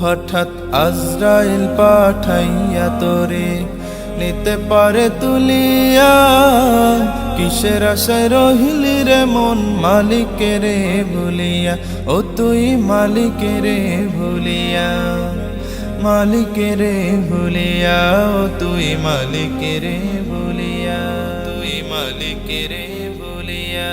হঠাৎ আজরাইল পাঠাইয়া তোরে নিতে পারে তুলিয়া, কিসের আশায় রহিলি রে মন মালিকের ভুলিয়া ও তুই মালিকের ভুলিয়া মালিকের ভুলিয়া ভুলিয়াও তুই মালিকের ভুলিয়া তুই মালিকের ভুলিয়া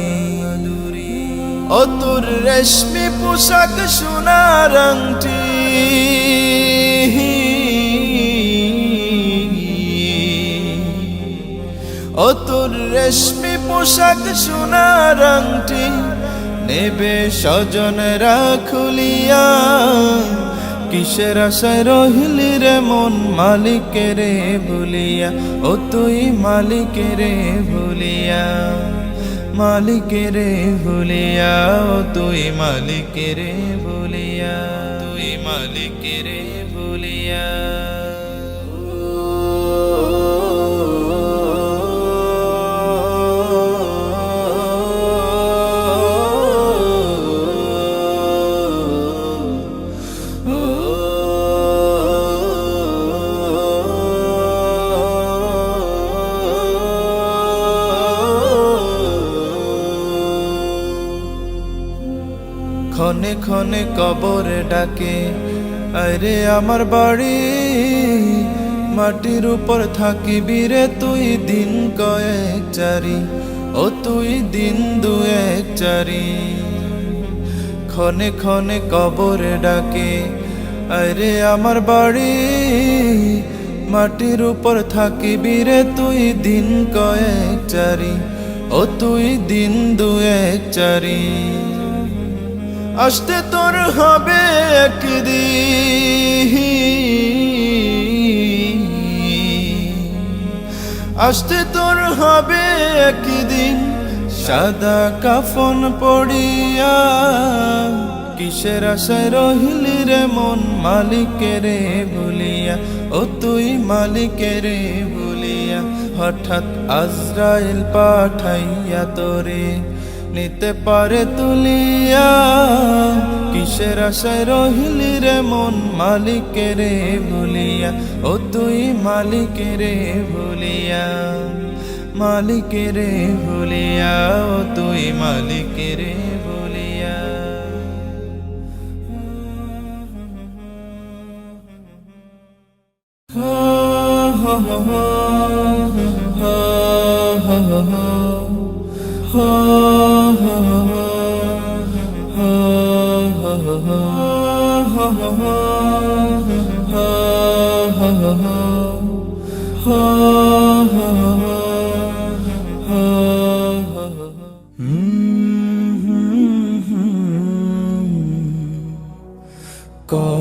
ও তোর রেশমি পোশাক সোনার আংটি ও তোর রেশমি পোশাক সোনার আংটি নেবে স্বজনরা খুলিয়া। কিসের আশায় রহিলি রে মন মালিকের ভুলিয়া ও তুই মালিকের ভুলিয়া মালিকের ভুলিয়া তুই মালিকের ভুলিয়া তুই মালিকের ভুলিয়া ক্ষণে ক্ষণে কবরে ডাকে আরে আমার বাড়ি, মাটির উপর থাকিবি রে তুই দিন কয়েক চারি, ও তুই দিন দুয়েক চারি। ক্ষণে ক্ষণে কবরে ডাকে আরে আমার বাড়ি, মাটির উপর থাকিবি রে তুই দিন কয়েক চারি, ও তুই দিন দুয়েক চারি। আসতে তোর হবে একদিন। আসতে তোর হবে একদিন, সাদা কাফন পড়িয়া কিসের আশায় রহিলি রে মন মালিকের ভুলিয়া? ও তুই মালিকের ভুলিয়া, হঠাৎ আজরাইল পাঠাইয়া তোরে নিতে পারে তুলিয়া কিসের আশায় রহিলি রে মন মালিকের ভুলিয়া ও তুই মালিকের ভুলিয়া মালিকের ভুলিয়া ও তুই মালিকের ভুলিয়া কলরা